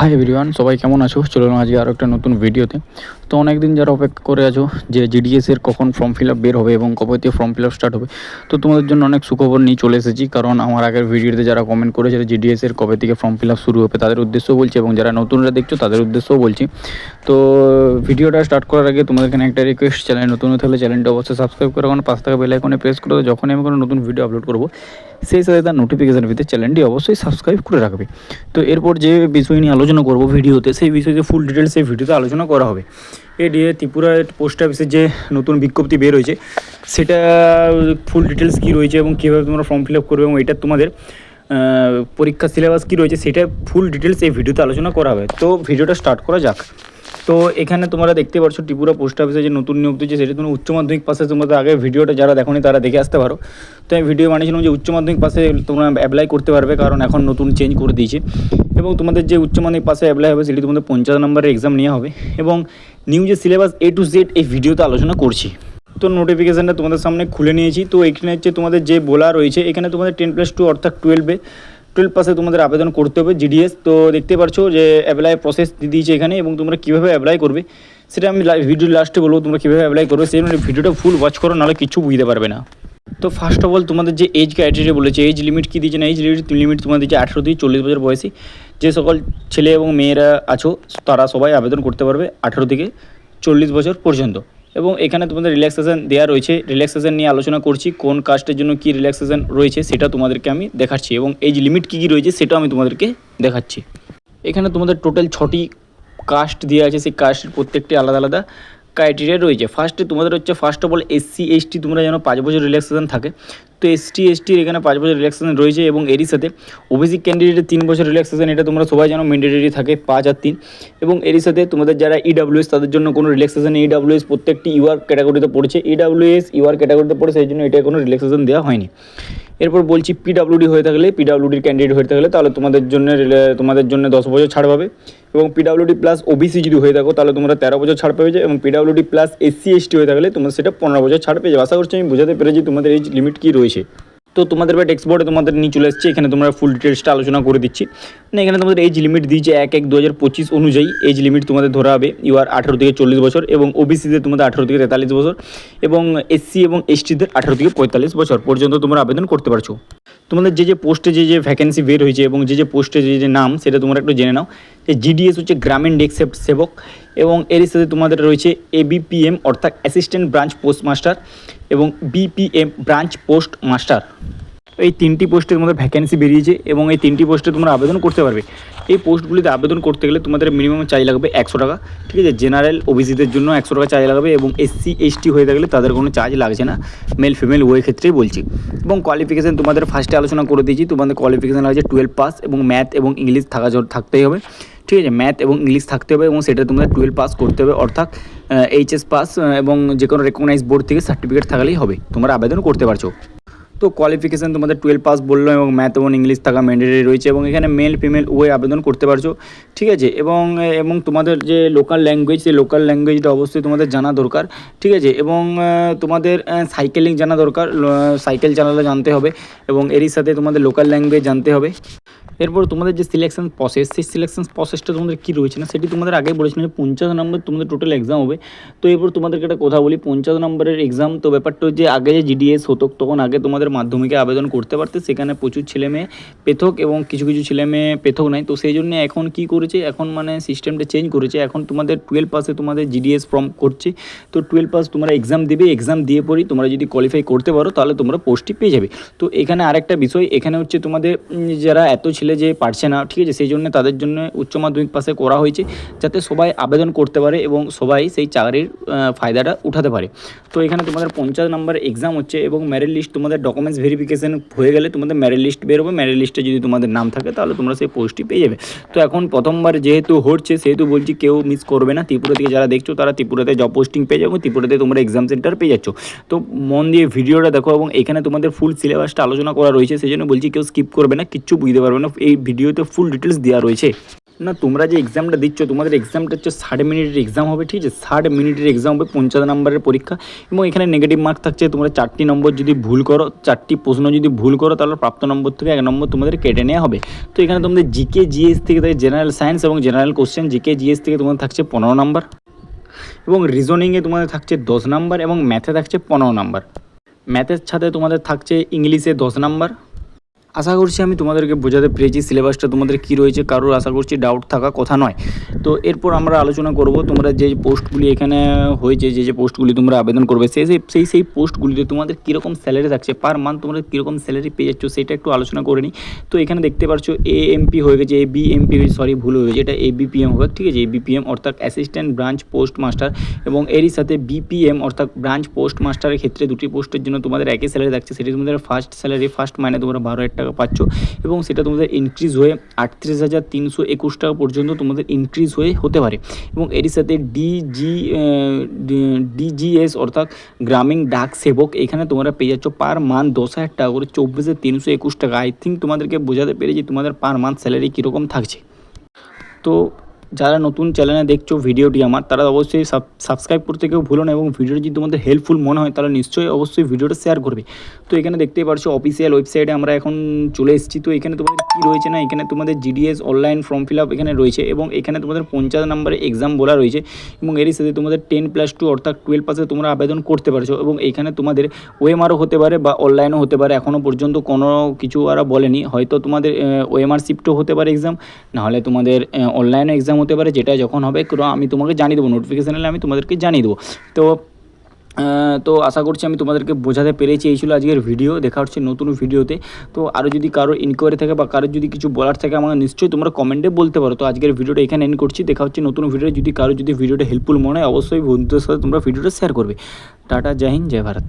Hi everyone সবাই কেমন আছো? চলুন আজকে আরও একটা নতুন ভিডিওতে। তো অনেক দিন যারা অপেক্ষা করে আছো যে জিডিএস এর কখন ফর্ম ফিল আপ বের হবে এবং কবে থেকে ফর্ম ফিল আপ স্টার্ট হবে, তো তোমাদের জন্য অনেক সুখবর নিয়ে চলে এসেছি। কারণ আমার আগের ভিডিওতে যারা কমেন্ট করেছে জিডিএস এর কবে থেকে ফর্ম ফিল আপ শুরু হবে, তাদের উদ্দেশ্যও বলছি এবং যারা নতুনরা দেখছ, তাদের উদ্দেশ্যও বলছি। তো ভিডিওটা স্টার্ট করার আগে তোমাদের এখানে একটা রিকোয়েস্ট চ্যানেল নতুন হলে চ্যানেলটা অবশ্যই সাবস্ক্রাইব করে রাখুন পাঁচ টাকা বেল আইকনে প্রেস করে দাও। যখনই আমি কোনো নতুন ভিডিও আপলোড করব, সেই সাথে তার নোটিফিকেশান পেতে চ্যানেলটি অবশ্যই সাবস্ক্রাইব করে রাখবে। তো এরপর যে বিষয় নিয়ে আলোচনা করব ভিডিওতে। সেই বিষয়ে ফুল ডিটেলস সেই ভিডিওতে আলোচনা করা হবে। এ দিয়ে ত্রিপুরা পোস্ট অফিসের যে নতুন বিজ্ঞপ্তি বের হয়েছে, সেটা ফুল ডিটেলস কী রয়েছে এবং কীভাবে তোমরা ফর্ম ফিল আপ করবে এবং এটা তোমাদের পরীক্ষা সিলেবাস কী রয়েছে, সেটা ফুল ডিটেলস এই ভিডিওতে আলোচনা করা হবে। তো ভিডিওটা স্টার্ট করা যাক। তো এখানে তোমরা দেখতে পাচ্ছ ত্রিপুরা পোস্ট অফিসে যে নতুন নিয়োগ দিয়েছে সেটা তোমরা উচ্চ মাধ্যমিক পাশে তোমাদের আগে ভিডিওটা যারা দেখোনি তারা দেখে আসতে পারো। তো আমি ভিডিও বানিয়েছিলাম যে উচ্চ মাধ্যমিক পাশে তোমরা অ্যাপ্লাই করতে পারবে, কারণ এখন নতুন চেঞ্জ করে দিয়েছে। এবং তোমাদের যে উচ্চ মাধ্যমিক পাশে অ্যাপ্লাই হবে, সেটি তোমাদের পঞ্চাশ নম্বরের এক্সাম নেওয়া হবে। এবং নিউ যে সিলেবাস এ টু জেড এই ভিডিওতে আলোচনা করছি। তো নোটিফিকেশানটা তোমাদের সামনে খুলে নিয়েছি। তো এখানে হচ্ছে তোমাদের যে বলা রয়েছে, এখানে তোমাদের টেন প্লাস টু অর্থাৎ টুয়েলভে টুয়েলভ পাসে তোমাদের আবেদন করতে হবে জিডিএস তো দেখতে পারছ যে অ্যাপ্লাই প্রসেস দিয়ে দিয়েছে এখানে এবং তোমরা কীভাবে অ্যাপ্লাই করবে, সেটা আমি ভিডিও লাস্টে বলব, তোমরা কীভাবে অ্যাপ্লাই করবে, সেই জন্য ভিডিওটা ফুল ওয়াচ করো, নাহলে কিছু বুঝতে পারবে না। তো ফার্স্ট অফ অল তোমাদের যে এজ ক্রাইটেরিয়া বলেছে এজ লিমিট কী দিয়েছে না এজ লিমিট লিমিট তোমাদের যে আঠেরো থেকে চল্লিশ বছর বয়সী, যে সকল ছেলে এবং মেয়েরা আছো, তারা সবাই আবেদন করতে পারবে আঠেরো থেকে চল্লিশ বছর পর্যন্ত। এবং এখানে তোমাদের রিল্যাক্সেশন দেওয়া রয়েছে। রিল্যাক্সেশন নিয়ে আলোচনা করছি, কোন কাস্টের জন্য কী রিল্যাক্সেশন রয়েছে সেটা তোমাদেরকে আমি দেখাচ্ছি এবং এজ লিমিট কী কী রয়েছে সেটা আমি তোমাদেরকে দেখাচ্ছি। এখানে তোমাদের টোটাল ছটি কাস্ট দেওয়া আছে, সেই কাস্টের প্রত্যেকটি আলাদা আলাদা। ক্রাইটেরিয়া রয়েছে। ফার্স্টে তোমাদের হচ্ছে first of all SC ST তোমরা যেন পাঁচ বছর রিল্যাক্সেশন থাকে। তো এসটি এসটির এখানে পাঁচ বছর রিল্যাক্সেশন রয়েছে এবং এরই সাথে ওবিসি ক্যান্ডিডেটের তিন বছর রিল্যাক্সেশন এটা তোমরা সবাই যেন ম্যান্ডেটরি থাকে পাঁচ আর তিন। এবং এরই সাথে তোমাদের যারা ইডাব্লিউএস তাদের জন্য কোনো রিল্যাক্সেশন ইডাব্লিউএস প্রত্যেকটি ইউআর ক্যাটাগরিতে পড়েছে। ইডাব্লিউএস ইউআর ক্যাটাগরিতে পড়ে, সেই জন্য এটা কোনো রিল্যাক্সেশন দেওয়া হয়নি। এরপর বলছি পিডাব্লিউডি হয়ে থাকলে পিডাব্লিউডির ক্যান্ডিডেট হয়ে থাকলে, তাহলে তোমাদের জন্য তোমাদের জন্য দশ বছর ছাড় পাবে। এবং পিডাব্লিউডি প্লাস ওবিসি যদি হয়ে থাকো, তাহলে তোমরা তেরো বছর ছাড় পেয়ে যাবে। এবং পিডাব্লিউডি প্লাস এসসি এসটি হয়ে থাকলে, তোমরা সেটা পনেরো বছর ছাড় পেয়ে যাবে। আশা করছি আমি বোঝাতে পেরেছি তোমাদের এই লিমিট কী রয়েছে। তো তোমাদের বা টেক্সট বোর্ডে তোমাদের নিয়ে চলে এসছে। এখানে তোমরা ফুল ডিটেলসটা আলোচনা করে দিচ্ছি। না, এখানে তোমাদের এজ লিমিট দিয়েছে এক এক দু অনুযায়ী। এজ লিমিট তোমাদের ধরা হবে ইউ আর আঠেরো থেকে চল্লিশ বছর এবং ওবিসিতে তোমাদের আঠেরো থেকে তেতাল্লিশ বছর এবং এসসি এবং এসটিদের আঠেরো থেকে পঁয়তাল্লিশ বছর পর্যন্ত তোমরা আবেদন করতে পারছ। তোমাদের যে যে পোস্টে যে যে ভ্যাকেন্সি বের হয়েছে এবং যে যে পোস্টে যে যে নাম সেটা তোমরা একটু জেনে নাও। যে জিডিএস হচ্ছে গ্রামীণ ডেস্ক সেবক এবং এর সাথে তোমাদের রয়েছে এবিপিএম অর্থাৎ অ্যাসিস্ট্যান্ট ব্রাঞ্চ পোস্ট মাস্টার এবং বিপিএম ব্রাঞ্চ পোস্ট মাস্টার এই তিনটি পোস্টের মধ্যে ভ্যাকেন্সি বেরিয়েছে এবং এই তিনটি পোস্টে তোমরা আবেদন করতে পারবে। এই পোস্টগুলিতে আবেদন করতে গেলে তোমাদের মিনিমাম চাই লাগবে একশো টাকা। ঠিক আছে? জেনারেল ওবিসিদের জন্য একশো টাকা চার্জ লাগবে এবং এসসি এসটি হয়ে থাকলে তাদের কোনো চার্জ লাগছে না। মেল ফিমেল উভয় ক্ষেত্রেই বলছি। এবং কোয়ালিফিকেশান তোমাদের ফার্স্টে আলোচনা করে দিয়েছি। তোমাদের কোয়ালিফিকেশান লাগছে টুয়েলভ পাস এবং ম্যাথ এবং ইংলিশ থাকা থাকতেই হবে। ঠিক আছে ম্যাথ এবং ইংলিশ থাকতে হবে এবং সেটা তোমাদের টুয়েলভ পাস করতে হবে, অর্থাৎ এইচএস পাস এবং যে কোনো রেকগনাইজ বোর্ড থেকে সার্টিফিকেট থাকলেই হবে। তোমরা আবেদন করতে পারছ। তো কোয়ালিফিকেশান তোমাদের টুয়েলভ পাস বলল এবং ম্যাথ এবং ইংলিশ থাকা ম্যান্ডেটরি রয়েছে এবং এখানে মেল ফিমেল উভয় আবেদন করতে পারছ। ঠিক আছে? এবং এবং তোমাদের যে লোকাল ল্যাঙ্গুয়েজ সেই লোকাল ল্যাঙ্গুয়েজটা অবশ্যই তোমাদের জানা দরকার। ঠিক আছে? এবং তোমাদের সাইকেলিং জানা দরকার। সাইকেল চালালে জানতে হবে এবং এরই সাথে তোমাদের লোকাল ল্যাঙ্গুয়েজ জানতে হবে। এরপর তোমাদের যে সিলেকশন প্রসেস সেই সিলেকশন প্রসেসটা তোমাদের কী রয়েছে না, সেটি তোমাদের আগে বলেছিলাম যে পঞ্চাশ নম্বর তোমাদের টোটাল এক্সাম হবে। তো এরপর তোমাদেরকে একটা কথা বলি, পঞ্চাশ নম্বরের এক্সাম তো ব্যাপারটা হচ্ছে, আগে যে জিডিএস হতো, তখন আগে তোমাদের মাধ্যমিকে আবেদন করতে পারতে, সেখানে প্রচুর ছেলে মেয়ে পেথক এবং কিছু কিছু ছেলে মেয়ে পেথক নাই। তো সেই জন্য এখন কি করেছে? এখন মানে সিস্টেমটা চেঞ্জ করেছে। এখন তোমাদের টুয়েলভ পাসে তোমাদের জিডিএস ফর্ম করছে। তো টুয়েলভ পাস তোমরা এক্সাম দেবে। এক্সাম দিয়ে পরই তোমরা যদি কোয়ালিফাই করতে পারো, তাহলে তোমরা পোস্টটি পেয়ে যাবে। তো এখানে আরেকটা বিষয়, এখানে হচ্ছে তোমাদের যারা এত ছেলে যে পারছে না, ঠিক আছে? সেই জন্য তাদের জন্য উচ্চ মাধ্যমিক পাশে করা হয়েছে, যাতে সবাই আবেদন করতে পারে এবং সবাই সেই চাকরির ফায়দাটা উঠাতে পারে। তো এখানে তোমাদের পঞ্চাশ নম্বর এক্সাম হচ্ছে এবং ম্যারিট লিস্ট তোমাদের ডকুমেন্টস ভেরিফিকেশন হয়ে গেলে তোমাদের ম্যারিট লিস্ট বেরোবে। ম্যারিট লিস্টে যদি তোমাদের নাম থাকে, তাহলে তোমরা সেই পোস্টটি পেয়ে যাবে। তো এখন প্রথমবার যেহেতু হচ্ছে, সেহেতু বলছি কেউ মিস করবে না। ত্রিপুরা থেকে যারা দেখছ, তারা ত্রিপুরাতে জব পোস্টিং পেয়ে যাবে। ত্রিপুরাতে তোমরা এক্সাম সেন্টার পেয়ে যাচ্ছ। তো মন দিয়ে ভিডিওটা দেখো এবং এখানে তোমাদের ফুল সিলেবাসটা আলোচনা করা রয়েছে। সেই জন্য বলছি কেউ স্কিপ করবে না, কিচ্ছু বুঝতে পারবে না। এই ভিডিওতে ফুল ডিটেলস দেওয়া রয়েছে। না, তোমরা যে এক্সামটা দিচ্ছ, তোমাদের এক্সামটা হচ্ছে ষাট মিনিটের এক্সাম হবে, ঠিক আছে? ষাট মিনিটের এক্সাম হবে, পঞ্চাশ নম্বরের পরীক্ষা এবং এখানে নেগেটিভ মার্ক থাকছে, তোমরা চারটি নম্বর যদি ভুল করো, চারটি প্রশ্ন যদি ভুল করো, তাহলে প্রাপ্ত নম্বর থেকে এক নম্বর তোমাদের কেটে নেওয়া হবে। তো এখানে তোমাদের জিকে জিএস থেকে থাকে জেনারেল সায়েন্স এবং জেনারেল কোশ্চেন জিকে জিএস থেকে তোমাদের থাকছে পনেরো নম্বর এবং রিজনিংয়ে তোমাদের থাকছে দশ নম্বর এবং ম্যাথে থাকছে পনেরো নম্বর। ম্যাথের সাথে তোমাদের থাকছে ইংলিশে দশ নাম্বার। আশা করছি আমি তোমাদেরকে বোঝাতে পেরেছি সিলেবাসটা তোমাদের কী রয়েছে, কারোর আশা করছি ডাউট থাকা কথা নয়। তো এরপর আমরা আলোচনা করব তোমরা যে পোস্টগুলি এখানে হয়েছে, যে যে পোস্টগুলি তোমরা আবেদন করবে, সেই সেই সেই পোস্টগুলিতে তোমাদের কীরকম স্যালারি থাকছে পার মান্থ তোমরা কীরকম স্যালারি পেয়ে যাচ্ছ সেটা একটু আলোচনা করে নিই। তো এখানে দেখতে পাচ্ছ এ এমপি হয়ে গেছে এ বি এমপি সরি ভুল হয়ে গেছে, এটা এ বিপিএম হবে, ঠিক আছে? এ বিপিএম অর্থাৎ অ্যাসিস্ট্যান্ট ব্রাঞ্চ পোস্ট মাস্টার এবং এরই সাথে বিপিএম অর্থাৎ ব্রাঞ্চ পোস্ট মাস্টারের ক্ষেত্রে দুটি পোস্টের জন্য তোমাদের একই স্যালারি থাকছে, সেটি তোমাদের ফার্স্ট স্যালারি ফার্স্ট মাইনে তোমরা বারো টাকা পাচ্ছ এবং সেটা তোমাদের ইনক্রিজ হয়ে আটত্রিশ হাজার তিনশো একুশ টাকা পর্যন্ত তোমাদের ইনক্রিজ হয়ে হতে পারে। এবং এরই সাথে ডিজি ডিজিএস অর্থাৎ গ্রামীণ ডাক সেবক, এখানে তোমরা পেয়ে যাচ্ছ পার মান্থ দশ হাজার টাকা করে চব্বিশে তিনশো একুশ টাকা। আই থিঙ্ক তোমাদেরকে বোঝাতে পেরেছি তোমাদের পার মান্থ স্যালারি কীরকম থাকছে। তো যারা নতুন চ্যানেলে দেখছ ভিডিওটি আমার, তারা অবশ্যই সাবস্ক্রাইব করতে কেউ ভুলো না এবং ভিডিওটি যদি তোমাদের হেল্পফুল মনে হয়, তাহলে নিশ্চয়ই অবশ্যই ভিডিওটা শেয়ার করবে। তো এখানে দেখতেই পারছ অফিসিয়াল ওয়েবসাইটে আমরা এখন চলে এসেছি। তো এখানে তোমাদের কী রয়েছে না, এখানে তোমাদের GDS online form fill up এখানে রয়েছে এবং এখানে তোমাদের পঞ্চাশ নম্বরের এক্সাম বলা রয়েছে এবং এরই সাথে তোমাদের টেন প্লাস টু অর্থাৎ টুয়েলভ পাসে তোমরা আবেদন করতে পারছ এবং এখানে তোমাদের ওএমআরও হতে পারে বা অনলাইনও হতে পারে। এখনও পর্যন্ত কোনো কিছু ওরা বলেনি। হয়তো তোমাদের ওএমআর শিফটও হতে পারে এক্সাম নাহলে তোমাদের অনলাইনও এক্সাম হতে পারে, যেটা যখন হবে আমি তোমাকে জানিয়ে দেবো নোটিফিকেশান এলে আমি তোমাদেরকে জানিয়ে দেবো। তো তো আশা করছি আমি তোমাদেরকে বোঝাতে পেরেছি, এই ছিল আজকের ভিডিও দেখা হচ্ছে নতুন ভিডিওতে তো। আরও যদি কারও ইনকোয়ারি থাকে বা কারোর যদি কিছু বলার থাকে আমাকে নিশ্চয়ই তোমরা কমেন্টে বলতে পারো। তো আজকের ভিডিওটা এখানে এন্ড করছি, দেখা হচ্ছে নতুন ভিডিও যদি কারও যদি ভিডিওটা হেল্পফুল মনে হয়, অবশ্যই বন্ধুদের সাথে তোমরা ভিডিওটা শেয়ার করবে। টাটা, জয় হিন্দ, জয় ভারত।